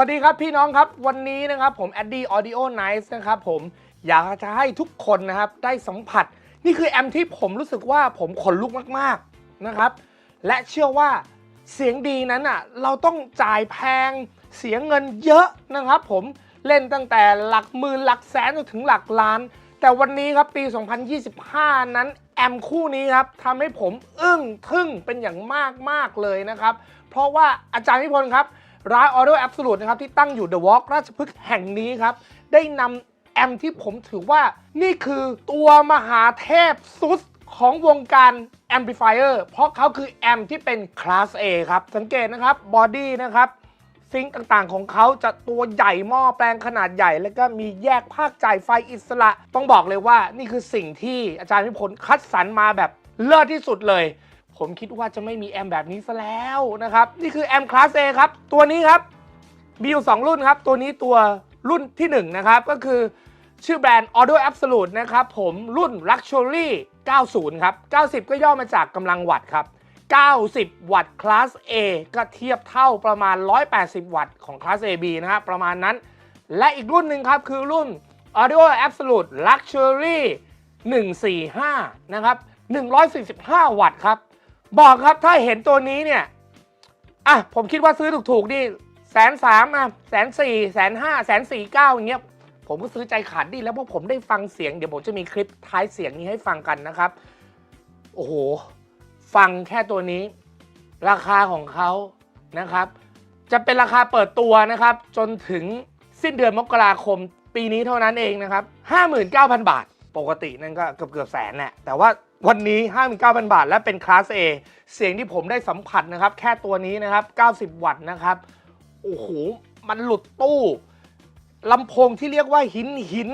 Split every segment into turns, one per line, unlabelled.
วัสดีครับพี่น้องครับวันนี้นะครับผม a d d y Audio Nice นะครับผมอยากจะให้ทุกคนนะครับได้สัมผัส นี่คือแอมที่ผมรู้สึกว่าผมขนลุกมากๆนะครับ และเชื่อว่าเสียงดีนั้นอะเราต้องจ่ายแพงเสียเงินเยอะนะครับผมเล่นตั้งแต่หลักหมื่นหลักแสนจนถึงหลักล้าน แต่วันนี้ครับปี 2025 นั้นแอมคู่นี้ครับทำให้ผมอึ้งทึ่งเป็นอย่างมากมากๆเลยนะครับ เพราะว่าอาจารย์พิพลครับ ร้าน Audio Absolute นะครับที่ตั้งอยู่ The Walk ราชพฤกษ์แห่งนี้ครับ ได้นำแอมที่ผมถือว่านี่คือตัวมหาเทพสุดของวงการ Amplifier เพราะเขาคือแอมที่เป็นคลาส A ครับ สังเกตนะครับบอดี้นะครับซิงค์ต่างๆของเขาจะตัวใหญ่หม้อแปลงขนาดใหญ่ แล้วก็มีแยกภาคจ่ายไฟอิสระ ต้องบอกเลยว่านี่คือสิ่งที่อาจารย์พิพลคัดสรรมาแบบเลิศที่สุดเลย ผมคิดว่าจะไม่มีแอมแบบนี้ซะแล้วนะครับ นี่คือแอมคลาส A ครับ ตัวนี้ครับ มีอยู่ 2 รุ่นครับ ตัวนี้ตัวรุ่นที่ 1 นะครับ ก็คือชื่อแบรนด์ Audio Absolute นะครับ ผมรุ่น Luxury 90 ครับ 90 ก็ย่อมาจากกำลังวัตต์ครับ 90 วัตต์คลาส A ก็เทียบเท่าประมาณ 180 วัตต์ของคลาส AB นะฮะประมาณนั้น และอีกรุ่นหนึ่งครับคือรุ่น Audio Absolute Luxury 145 นะครับ 145 วัตต์ครับ บอกครับถ้าเห็นตัวนี้เนี่ย อะ ผมคิดว่าซื้อถูกๆนี่แสนสามอะแสนสี่แสนห้าแสนสี่เก้าอย่างเงี้ยผมก็ซื้อใจขาดดีแล้วเพราะผมได้ฟังเสียง เดี๋ยวผมจะมีคลิปท้ายเสียงนี้ให้ฟังกันนะครับ โอ้โห ฟังแค่ตัวนี้ ราคาของเขานะครับ จะเป็นราคาเปิดตัวนะครับ จนถึงสิ้นเดือนมกราคมปีนี้เท่านั้นเองนะครับ 59,000 บาท ปกตินั่นก็เกือบเกือบแสนแหละแต่ว่า วันนี้ 59,000 บาท และเป็นคลาส A เสียงที่ผมได้สัมผัสนะครับ แค่ตัวนี้นะครับ 90 วัตต์นะครับ โอ้โห มันหลุดตู้ลำโพงที่เรียกว่าหินหิน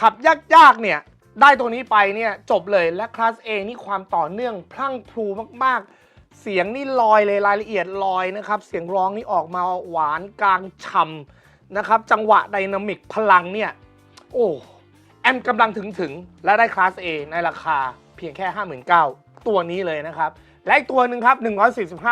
ขับยากๆเนี่ย ได้ตัวนี้ไปเนี่ยจบเลยและคลาส A นี่ความต่อเนื่องพลั่งพลูมากๆ เสียงนี่ลอยเลยรายละเอียดลอยนะครับ เสียงร้องนี่ออกมาหวานกลางฉ่ำนะครับ จังหวะไดนามิกพลังเนี่ย โอ้ มกำลังถึงถึงและได้คลาส A ในราคาเพียงแค่ 59,000ตัวนี้เลยนะครับและอีกตัวหนึ่งครับ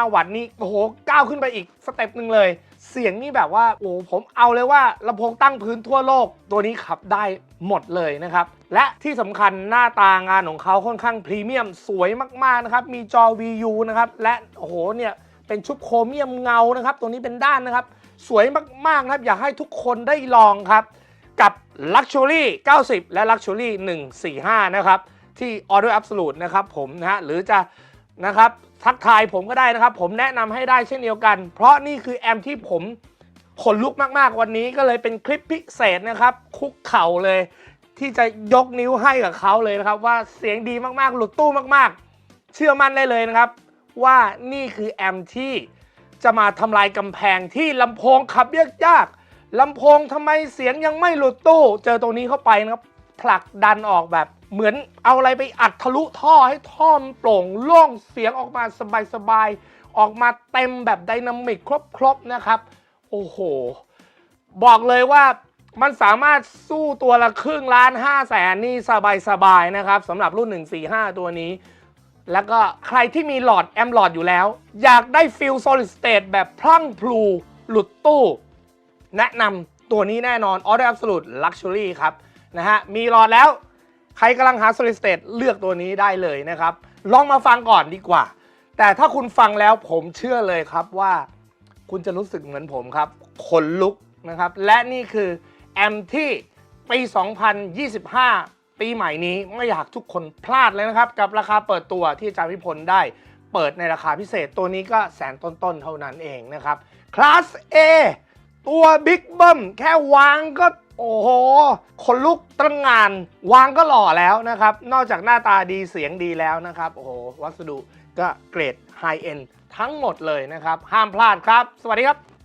145 วัตต์นี่โอ้โหก้าวขึ้นไปอีกสเต็ปหนึ่งเลย เสียงนี่แบบว่าโอ้ผมเอาเลยว่าลำโพงตั้งพื้นทั่วโลก ตัวนี้ขับได้หมดเลยนะครับ และที่สำคัญหน้าตางานของเขาค่อนข้างพรีเมียมสวยมากๆนะครับ มีจอ VU นะครับ และโอ้โหเนี่ยเป็นชุบโครเมียมเงานะครับ ตัวนี้เป็นด้านนะครับ สวยมากๆนะครับ อยากให้ทุกคนได้ลองครับ กับ Luxury 90 และ Luxury 145 นะครับ ที่ Audio Absolute นะครับผมนะฮะหรือจะนะครับทักทายผมก็ได้นะครับ ผมแนะนำให้ได้เช่นเดียวกัน เพราะนี่คือแอมที่ผมขนลุกมากๆ วันนี้ก็เลยเป็นคลิปพิเศษนะครับ คุกเข่าเลย ที่จะยกนิ้วให้กับเขาเลยนะครับว่าเสียงดีมากๆ หลุดตู้มากๆ เชื่อมั่นได้เลยนะครับ ว่านี่คือแอมที่จะมาทำลายกำแพงที่ลำโพงขับยาก ลำโพงทำไมเสียงยังไม่หลุดตู้ เจอตรงนี้เข้าไปนะครับ ผลักดันออกแบบเหมือนเอาอะไรไปอัดทะลุท่อให้ท่อมโปร่งโล่งเสียงออกมาสบายๆ ออกมาเต็มแบบไดนามิกครบๆนะครับ โอ้โห บอกเลยว่ามันสามารถสู้ตัวละครึ่งล้าน5 0 0แสนนี่สบายๆนะครับสำหรับรุ่น 145 ตัวนี้ แล้วก็ใครที่มีหลอดแอมหลอดอยู่แล้ว อยากได้ฟิล solid state แบบพลั่งพลูหลุดตู้ แนะนำตัวนี้แน่นอน Audio Absolute Luxury ครับนะฮะมีหลอดแล้ว ใครกำลังหา solid state เลือกตัวนี้ได้เลยนะครับ ลองมาฟังก่อนดีกว่า แต่ถ้าคุณฟังแล้วผมเชื่อเลยครับว่า คุณจะรู้สึกเหมือนผมครับขนลุกนะครับ และนี่คือแอมที่ปี 2025 ปีใหม่นี้ไม่อยากทุกคนพลาดเลยนะครับ กับราคาเปิดตัวที่อาจารย์พิพลได้เปิดในราคาพิเศษตัวนี้ก็แสนต้นๆเท่านั้นเองนะครับคลาส A ตัวบิ๊กเบิ้มแค่วางก็โอ้โหคนลุกตั้งงาน วางก็หล่อแล้วนะครับ นอกจากหน้าตาดีเสียงดีแล้วนะครับ โอ้โห วัสดุก็เกรดไฮเอ็นทั้งหมดเลยนะครับ ห้ามพลาดครับ สวัสดีครับ